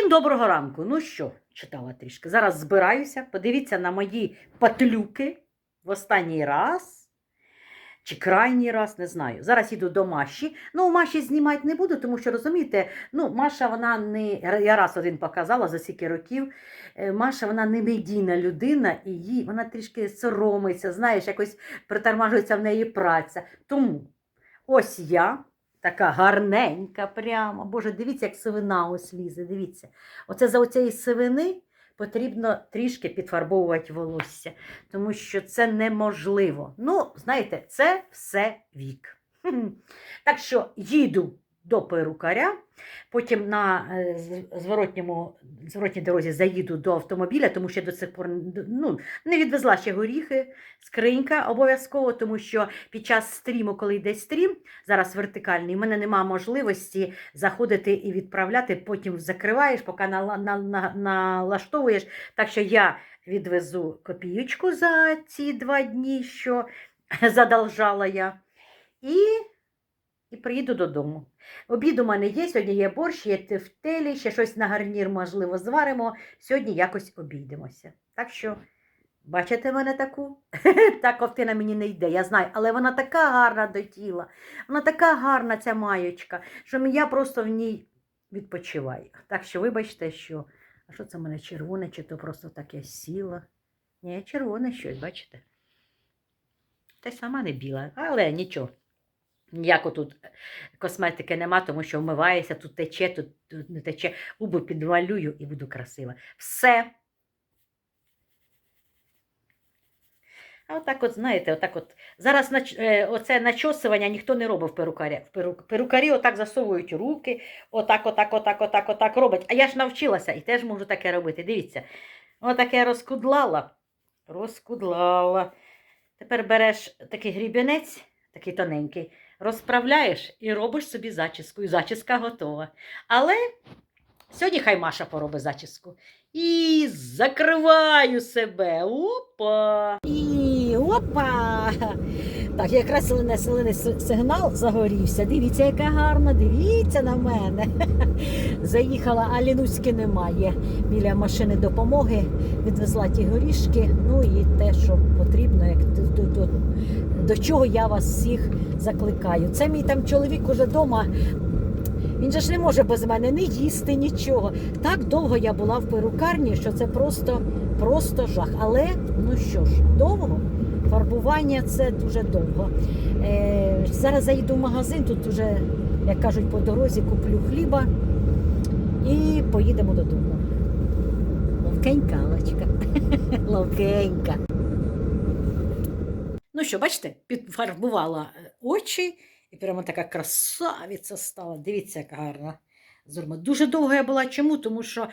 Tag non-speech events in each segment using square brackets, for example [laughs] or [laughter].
Всім доброго ранку. Ну що, читала трішки. Зараз збираюся. Подивіться на мої патлюки в останній раз. Чи крайній раз, не знаю. Зараз їду до Маші. Ну, Маші знімати не буду, тому що розумієте, ну, Маша, вона не. Я раз один показала за скільки років. Е, Маша, вона не медійна людина, і їй вона трішки соромиться, знаєш, якось притормажується в неї праця. Тому ось я. Така гарненька прямо. Боже, дивіться, як сивина ось лізе. Дивіться. Оце за оцієї сивини потрібно трішки підфарбовувати волосся, тому що це неможливо. Ну, знаєте, це все вік. Так що їду до перукаря, потім на е, зворотньому, зворотній дорозі заїду до автомобіля, тому що до цих пор ну, не відвезла ще горіхи, скринька обов'язково, тому що під час стріму, коли йде стрім, зараз вертикальний, в мене немає можливості заходити і відправляти, потім закриваєш, поки нала- на, на, налаштовуєш. Так що я відвезу копіючку за ці два дні, що [laughs] задолжала я, і приїду додому. Обід у мене є, сьогодні є борщ, є тефтелі, ще щось на гарнір, можливо, зваримо. Сьогодні якось обійдемося. Так що, бачите мене таку? [laughs] Та ковтина мені не йде, я знаю, але вона така гарна до тіла, вона така гарна, ця маєчка, що я просто в ній відпочиваю. Так що, вибачте, що. А що це в мене червоне, чи то просто таке сіло? Ні, червоне щось, бачите? Те сама не біла, але нічого. Ніякого тут косметики нема, тому що вмивається, тут тече, тут, тут не тече. Губи підмалюю і буду красива. Все. А отак от, знаєте, отак от. Зараз е, оце начосування ніхто не робить в перукарі. Перукарі отак засовують руки, отак, отак, отак, отак, отак роблять. А я ж навчилася і теж можу таке робити. Дивіться. Отак я розкудлала. Розкудлала. Тепер береш такий грібінець, такий тоненький, розправляєш і робиш собі зачіску. І зачіска готова. Але сьогодні хай Маша поробить зачіску. І закриваю себе. Опа! І опа! Так, якраз зелений, зелений сигнал загорівся. Дивіться, яка гарна, дивіться на мене. [laughs] Заїхала, а Лінуцьки немає. Біля машини допомоги відвезла ті горішки. Ну і те, що потрібно, як до, чого я вас всіх закликаю. Це мій там чоловік уже вдома. Він же ж не може без мене не їсти нічого. Так довго я була в перукарні, що це просто, просто жах. Але ну що ж, довго. Фарбування це дуже довго. Е, зараз заїду в магазин, тут уже, як кажуть, по дорозі куплю хліба і поїдемо додому. Ловкенька, Алочка. [laughs] Ловкенька. Ну що, бачите, підфарбувала е, очі і прямо така красавіця стала. Дивіться, яка гарна. Зурма. Дуже довго я була. Чому? Тому що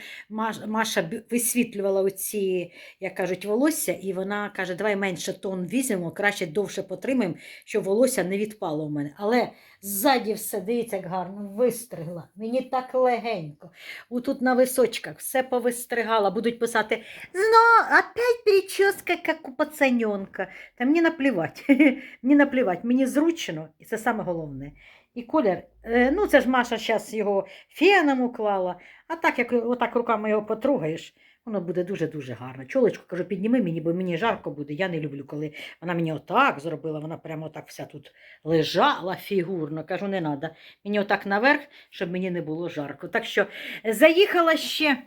Маша висвітлювала оці, як кажуть, волосся, і вона каже, давай менше тон візьмемо, краще довше потримаємо, щоб волосся не відпало в мене. Але ззаді все, дивіться, як гарно, вистригла. Мені так легенько. Отут на височках все повистригала. Будуть писати: Зно, опять прическа, як у пацаненка. Та мені наплівать. [laughs] мені наплівать. Мені зручно, і це саме головне. І колір, е, ну це ж Маша зараз його феном уклала, а так, як отак руками його потрогаєш, воно буде дуже-дуже гарно. Чолочку кажу, підніми мені, бо мені жарко буде. Я не люблю, коли вона мені отак зробила, вона прямо так вся тут лежала фігурно. Кажу, не треба. Мені отак наверх, щоб мені не було жарко. Так що заїхала ще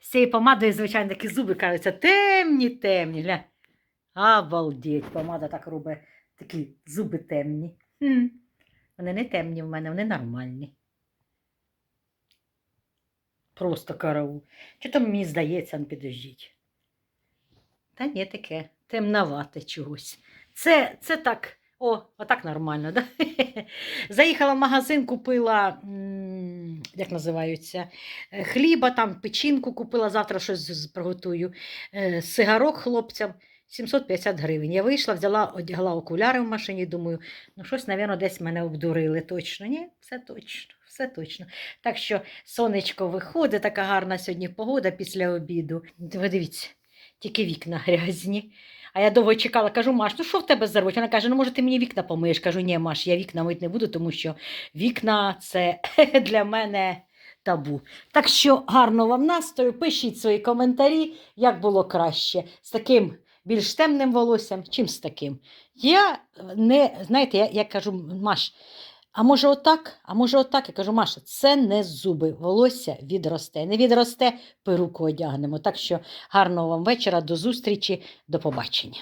з цією помадою, звичайно, такі зуби кажуться темні, темні. Обалдеть, помада так робить, такі зуби темні. Вони не темні в мене, вони нормальні. Просто караул. Чи то мені здається, ну підождіть. Та ні, таке, темновате чогось. Це, це так, о, отак нормально, да? [laughs] Заїхала в магазин, купила, як називаються, е, хліба, там печінку купила, завтра щось приготую. Е, Сигарок хлопцям 750 гривень. Я вийшла, взяла, одягла окуляри в машині, думаю, ну щось, мабуть, десь мене обдурили. Точно. Ні, все точно, все точно. Так що сонечко виходить, така гарна сьогодні погода після обіду. Ви дивіться, тільки вікна грязні. А я довго чекала, кажу, Маш, ну що в тебе за робота? Вона каже, ну може ти мені вікна помиєш? Кажу, ні, Маш, я вікна мити не буду, тому що вікна це [laughs] для мене табу. Так що гарного вам настрою, пишіть свої коментарі, як було краще з таким більш темним волоссям, чим з таким. Я не, знаєте, я, я кажу, Маш, а може отак? А може отак? Я кажу, Маша, це не зуби, волосся відросте. Не відросте, перуку одягнемо. Так що гарного вам вечора, до зустрічі, до побачення.